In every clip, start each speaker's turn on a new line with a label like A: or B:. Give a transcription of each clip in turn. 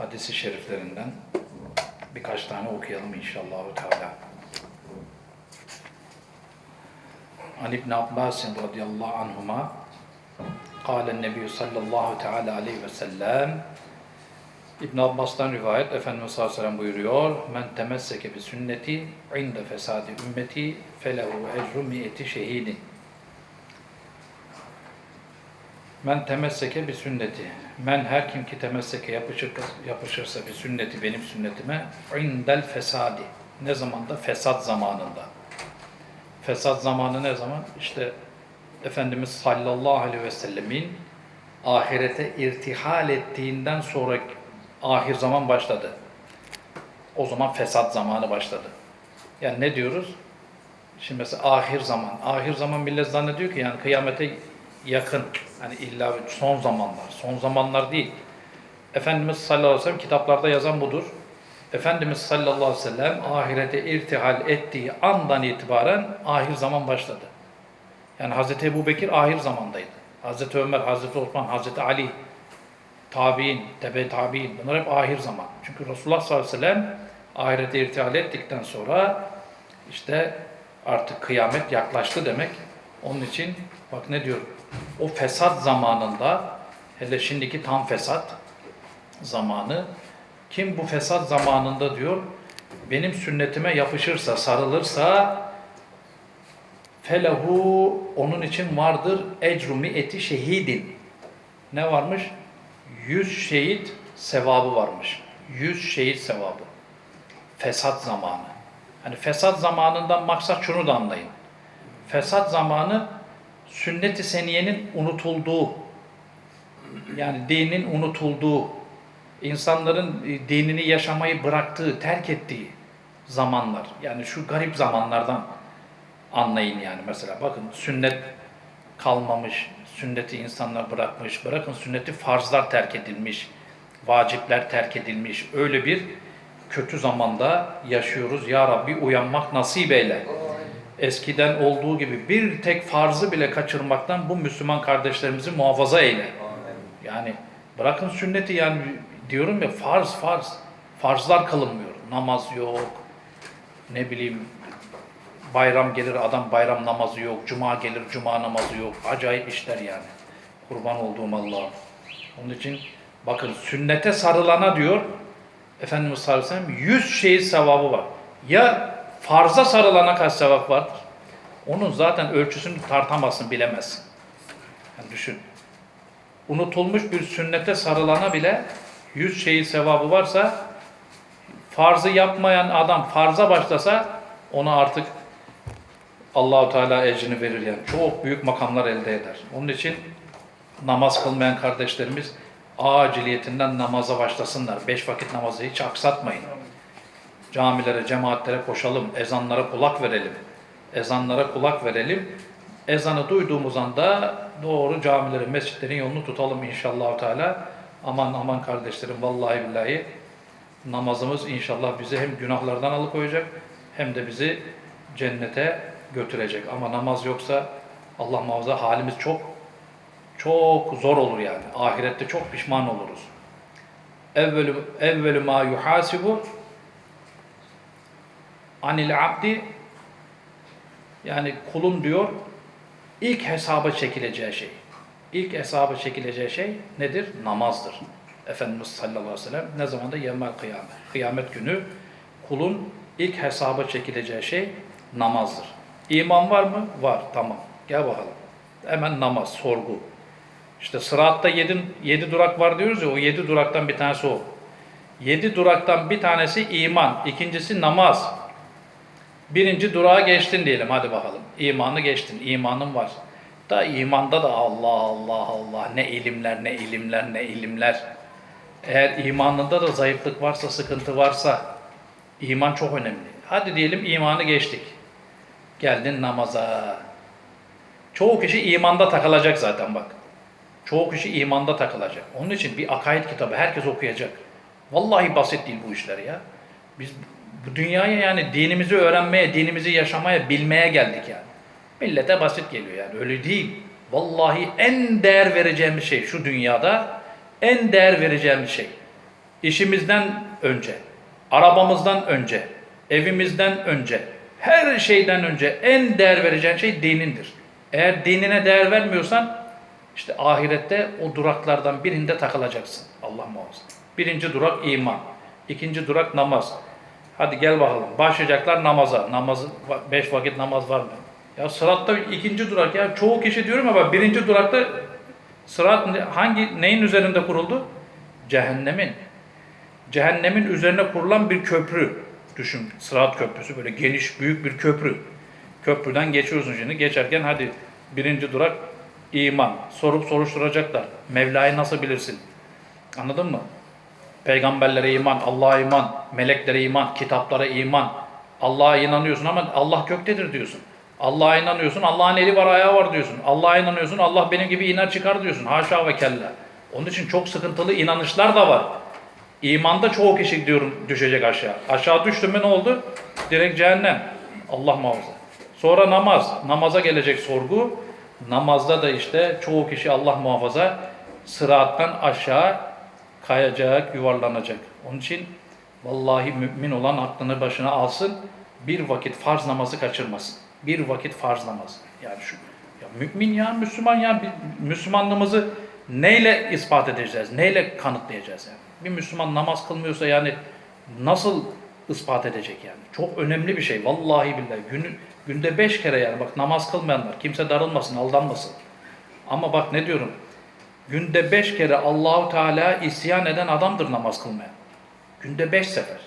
A: hadisi şeriflerinden birkaç tane okuyalım inşallah. Teala. An İbn Abbas radıyallahu anhuma kâlen nebiyyü sallallahu teala aleyhi ve sellem İbn Abbas'tan rivayet Efendimiz sallallahu aleyhi ve sellem buyuruyor men temesseke bi sünneti inde fesadi ümmeti felehu ecru mi'eti şehidin Men temesseke bir sünneti. Men her kim ki temesseke yapışır, yapışırsa bir sünneti benim sünnetime indel fesadi. Ne zamanda? Fesat zamanında. Fesat zamanı ne zaman? İşte Efendimiz sallallahu aleyhi ve sellemin ahirete irtihal ettiğinden sonra ahir zaman başladı. O zaman fesat zamanı başladı. Yani ne diyoruz? Şimdi mesela ahir zaman. Ahir zaman millet zannediyor ki yani kıyamete yakın. Hani illa son zamanlar. Son zamanlar değil. Efendimiz sallallahu aleyhi ve sellem kitaplarda yazan budur. Efendimiz sallallahu aleyhi ve sellem ahirete irtihal ettiği andan itibaren ahir zaman başladı. Yani Hazreti Ebu Bekir ahir zamandaydı. Hazreti Ömer, Hazreti Osman, Hazreti Ali, tabi'in, tebe tabi'in bunlar hep ahir zaman. Çünkü Resulullah sallallahu aleyhi ve sellem ahirete irtihal ettikten sonra işte artık kıyamet yaklaştı demek. Onun için bak ne diyor? O fesat zamanında hele şimdiki tam fesat zamanı kim bu fesat zamanında diyor benim sünnetime yapışırsa, sarılırsa felehu onun için vardır ecru eti şehidin. Ne varmış? Yüz şehit sevabı varmış. Yüz şehit sevabı. Fesat zamanı. Hani fesat zamanından maksat şunu da anlayın. Fesat zamanı sünnet-i seniyenin unutulduğu, yani dinin unutulduğu, insanların e, dinini yaşamayı bıraktığı, terk ettiği zamanlar. Yani şu garip zamanlardan anlayın yani mesela. Bakın sünnet kalmamış, sünneti insanlar bırakmış, bırakın sünneti farzlar terk edilmiş, vacipler terk edilmiş. Öyle bir kötü zamanda yaşıyoruz. Ya Rabbi uyanmak nasip eyle. Eskiden olduğu gibi bir tek farzı bile kaçırmaktan bu Müslüman kardeşlerimizi muhafaza eyle. Yani bırakın sünneti yani diyorum ya farz farz. Farzlar kılınmıyor. Namaz yok. Ne bileyim bayram gelir adam bayram namazı yok. Cuma gelir cuma namazı yok. Acayip işler yani. Kurban olduğum Allah'ım. Onun için bakın sünnete sarılana diyor Efendimiz sallallahu aleyhi ve sellem 100 şehit sevabı var. Ya farza sarılana kaç sevap vardır? Onun zaten ölçüsünü tartamazsın, bilemezsin. Yani düşün. Unutulmuş bir sünnete sarılana bile 100 şehit sevabı varsa farzı yapmayan adam farza başlasa ona artık Allahu Teala ecrini verir yani. Çok büyük makamlar elde eder. Onun için namaz kılmayan kardeşlerimiz aciliyetinden namaza başlasınlar. Beş vakit namazı hiç aksatmayın. Camilere, cemaatlere koşalım, ezanlara kulak verelim. Ezanlara kulak verelim. Ezanı duyduğumuz anda doğru camilerin, mescitlerin yolunu tutalım inşallah Teala. Aman aman kardeşlerim vallahi billahi namazımız inşallah bizi hem günahlardan alıkoyacak hem de bizi cennete götürecek. Ama namaz yoksa Allah muhafaza halimiz çok çok zor olur yani. Ahirette çok pişman oluruz. Evvelü, evvelü ma yuhasibu anil abdi yani kulun diyor ilk hesaba çekileceği şey. İlk hesaba çekileceği şey nedir? Namazdır. Efendimiz sallallahu aleyhi ve sellem ne zaman da yevmel kıyamet. Kıyamet günü kulun ilk hesaba çekileceği şey namazdır. İman var mı? Var. Tamam. Gel bakalım. Hemen namaz, sorgu. İşte sıratta yedi, yedi durak var diyoruz ya, o yedi duraktan bir tanesi o. Yedi duraktan bir tanesi iman, ikincisi namaz. Birinci durağa geçtin diyelim, hadi bakalım. İmanı geçtin, imanın var. Da imanda da Allah Allah Allah ne ilimler, ne ilimler, ne ilimler. Eğer imanında da zayıflık varsa, sıkıntı varsa, iman çok önemli. Hadi diyelim imanı geçtik. Geldin namaza. Çoğu kişi imanda takılacak zaten bak. Çoğu kişi imanda takılacak. Onun için bir akaid kitabı herkes okuyacak. Vallahi basit değil bu işler ya. Biz bu dünyaya yani dinimizi öğrenmeye, dinimizi yaşamaya, bilmeye geldik yani. Millete basit geliyor yani. Öyle değil. Vallahi en değer vereceğimiz şey şu dünyada en değer vereceğimiz şey. işimizden önce, arabamızdan önce, evimizden önce, her şeyden önce en değer vereceğin şey dinindir. Eğer dinine değer vermiyorsan işte ahirette o duraklardan birinde takılacaksın. Allah muhafaza. Birinci durak iman. ikinci durak namaz. Hadi gel bakalım. Başlayacaklar namaza. Namazı, beş vakit namaz var mı? Ya sıratta ikinci durak ya. Çoğu kişi diyorum ama birinci durakta sırat hangi neyin üzerinde kuruldu? Cehennemin. Cehennemin üzerine kurulan bir köprü. Düşün Sırat Köprüsü böyle geniş büyük bir köprü. Köprüden geçiyorsun şimdi. Geçerken hadi birinci durak iman. Sorup soruşturacaklar. Mevla'yı nasıl bilirsin? Anladın mı? Peygamberlere iman, Allah'a iman, meleklere iman, kitaplara iman. Allah'a inanıyorsun ama Allah göktedir diyorsun. Allah'a inanıyorsun, Allah'ın eli var, ayağı var diyorsun. Allah'a inanıyorsun, Allah benim gibi iner çıkar diyorsun. Haşa ve kella. Onun için çok sıkıntılı inanışlar da var. İmanda çoğu kişi diyorum düşecek aşağı. Aşağı düştü mü ne oldu? Direkt cehennem. Allah muhafaza. Sonra namaz. Namaza gelecek sorgu. Namazda da işte çoğu kişi Allah muhafaza sırattan aşağı kayacak, yuvarlanacak. Onun için vallahi mümin olan aklını başına alsın. Bir vakit farz namazı kaçırmasın. Bir vakit farz namazı. Yani şu ya mümin ya Müslüman ya Müslümanlığımızı neyle ispat edeceğiz? Neyle kanıtlayacağız yani? Bir Müslüman namaz kılmıyorsa yani nasıl ispat edecek yani? Çok önemli bir şey. Vallahi billahi. Günü, günde beş kere yani bak namaz kılmayanlar kimse darılmasın, aldanmasın. Ama bak ne diyorum? Günde beş kere Allahu Teala isyan eden adamdır namaz kılmayan. Günde beş sefer.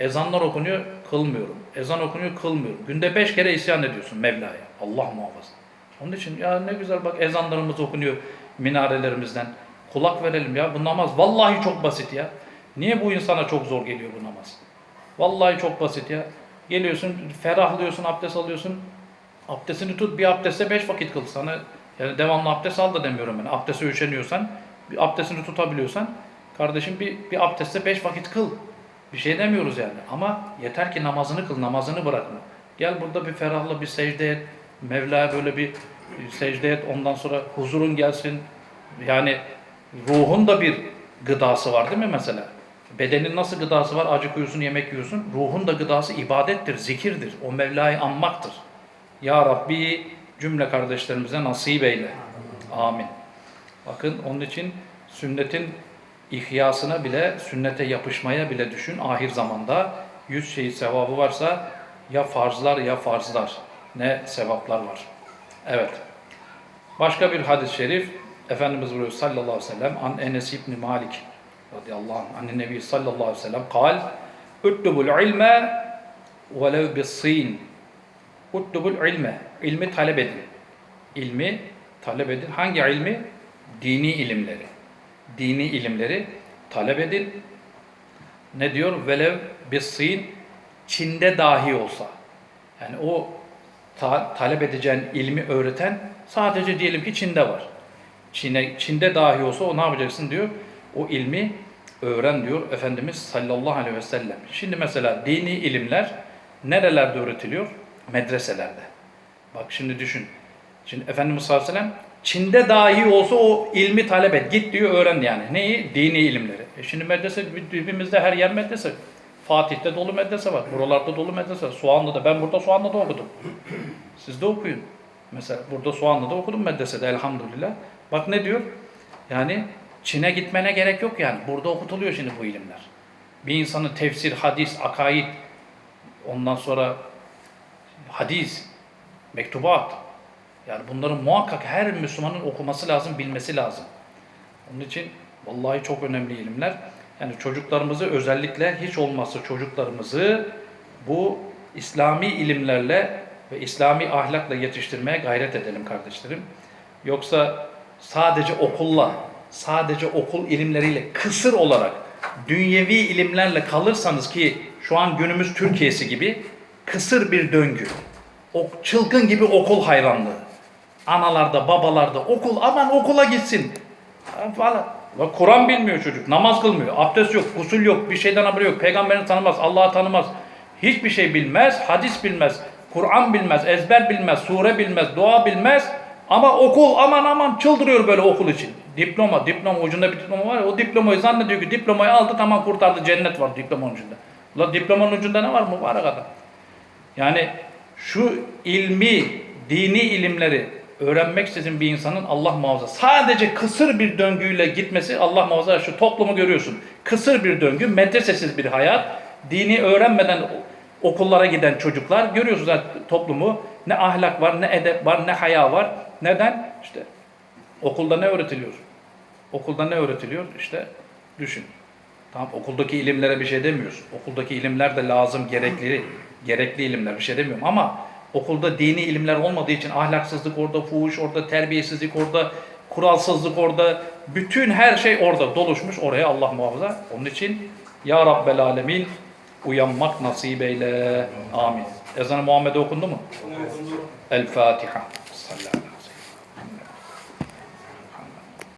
A: Ezanlar okunuyor, kılmıyorum. Ezan okunuyor, kılmıyorum. Günde beş kere isyan ediyorsun Mevla'ya. Allah muhafaza. Onun için ya ne güzel bak ezanlarımız okunuyor minarelerimizden. Kulak verelim ya bu namaz. Vallahi çok basit ya. Niye bu insana çok zor geliyor bu namaz? Vallahi çok basit ya. Geliyorsun, ferahlıyorsun, abdest alıyorsun. Abdestini tut, bir abdestte beş vakit kıl. Sana yani devamlı abdest al da demiyorum ben. Abdeste üşeniyorsan, bir abdestini tutabiliyorsan, kardeşim bir, bir abdestte beş vakit kıl. Bir şey demiyoruz yani. Ama yeter ki namazını kıl, namazını bırakma. Gel burada bir ferahla bir secde et. Mevla'ya böyle bir secde et. Ondan sonra huzurun gelsin. Yani ruhun da bir gıdası var değil mi mesela? Bedenin nasıl gıdası var? Acıkıyorsun, yemek yiyorsun. Ruhun da gıdası ibadettir, zikirdir. O Mevla'yı anmaktır. Ya Rabbi cümle kardeşlerimize nasip eyle. Amin. Bakın onun için sünnetin ihyasına bile, sünnete yapışmaya bile düşün. Ahir zamanda yüz şehit sevabı varsa ya farzlar ya farzlar. Ne sevaplar var. Evet. Başka bir hadis-i şerif Efendimiz buyuruyor sallallahu aleyhi ve sellem an Enes İbni Malik radıyallahu anh annen nebi sallallahu aleyhi ve sellem kal utlubul ilme velev bis-sin utlubul ilme ilmi talep edin. İlmi talep edin. Hangi ilmi? Dini ilimleri. Dini ilimleri talep edin. Ne diyor? Velev bis-sin Çin'de dahi olsa. Yani o ta- talep edeceğin ilmi öğreten sadece diyelim ki Çin'de var. Çin'e, Çin'de dahi olsa o ne yapacaksın diyor. O ilmi öğren diyor Efendimiz sallallahu aleyhi ve sellem. Şimdi mesela dini ilimler nerelerde öğretiliyor? Medreselerde. Bak şimdi düşün. Şimdi Efendimiz sallallahu aleyhi ve sellem Çin'de dahi olsa o ilmi talep et. Git diyor öğren yani. Neyi? Dini ilimleri. E şimdi medrese dibimizde her yer medrese. Fatih'te dolu medrese var. Buralarda dolu medrese. Soğanlı'da. Ben burada Soğanlı'da okudum. Siz de okuyun. Mesela burada Soğanlı'da okudum medresede elhamdülillah. Bak ne diyor? Yani Çin'e gitmene gerek yok yani. Burada okutuluyor şimdi bu ilimler. Bir insanın tefsir, hadis, akaid, ondan sonra hadis, mektubat. Yani bunların muhakkak her Müslümanın okuması lazım, bilmesi lazım. Onun için vallahi çok önemli ilimler. Yani çocuklarımızı özellikle hiç olmazsa çocuklarımızı bu İslami ilimlerle ve İslami ahlakla yetiştirmeye gayret edelim kardeşlerim. Yoksa sadece okulla, sadece okul ilimleriyle kısır olarak dünyevi ilimlerle kalırsanız ki şu an günümüz Türkiye'si gibi kısır bir döngü. O çılgın gibi okul hayranlığı. Anallarda, babalarda okul aman okula gitsin falan. Kur'an bilmiyor çocuk, namaz kılmıyor, abdest yok, usul yok, bir şeyden haberi yok, peygamberini tanımaz, Allah'ı tanımaz, hiçbir şey bilmez, hadis bilmez, Kur'an bilmez, ezber bilmez, sure bilmez, dua bilmez ama okul aman aman çıldırıyor böyle okul için. Diploma, diploma ucunda bir diploma var ya o diplomayı zannediyor ki diplomayı aldı tamam kurtardı cennet var diplomanın ucunda. Ulan diplomanın ucunda ne var mübarek adam? Yani şu ilmi, dini ilimleri öğrenmek isteyen bir insanın Allah muhafaza sadece kısır bir döngüyle gitmesi Allah muhafaza şu toplumu görüyorsun. Kısır bir döngü, medresesiz bir hayat, dini öğrenmeden okullara giden çocuklar görüyorsunuz zaten toplumu. Ne ahlak var, ne edep var, ne haya var. Neden? İşte okulda ne öğretiliyor? Okulda ne öğretiliyor? İşte düşün. Tamam okuldaki ilimlere bir şey demiyoruz. Okuldaki ilimler de lazım, gerekli, gerekli ilimler bir şey demiyorum ama okulda dini ilimler olmadığı için ahlaksızlık orada, fuhuş orada, terbiyesizlik orada, kuralsızlık orada, bütün her şey orada doluşmuş oraya Allah muhafaza. Onun için Ya Rabbel Alemin uyanmak nasip eyle. Amin. Ezan-ı Muhammed okundu mu? El Fatiha. Sallallahu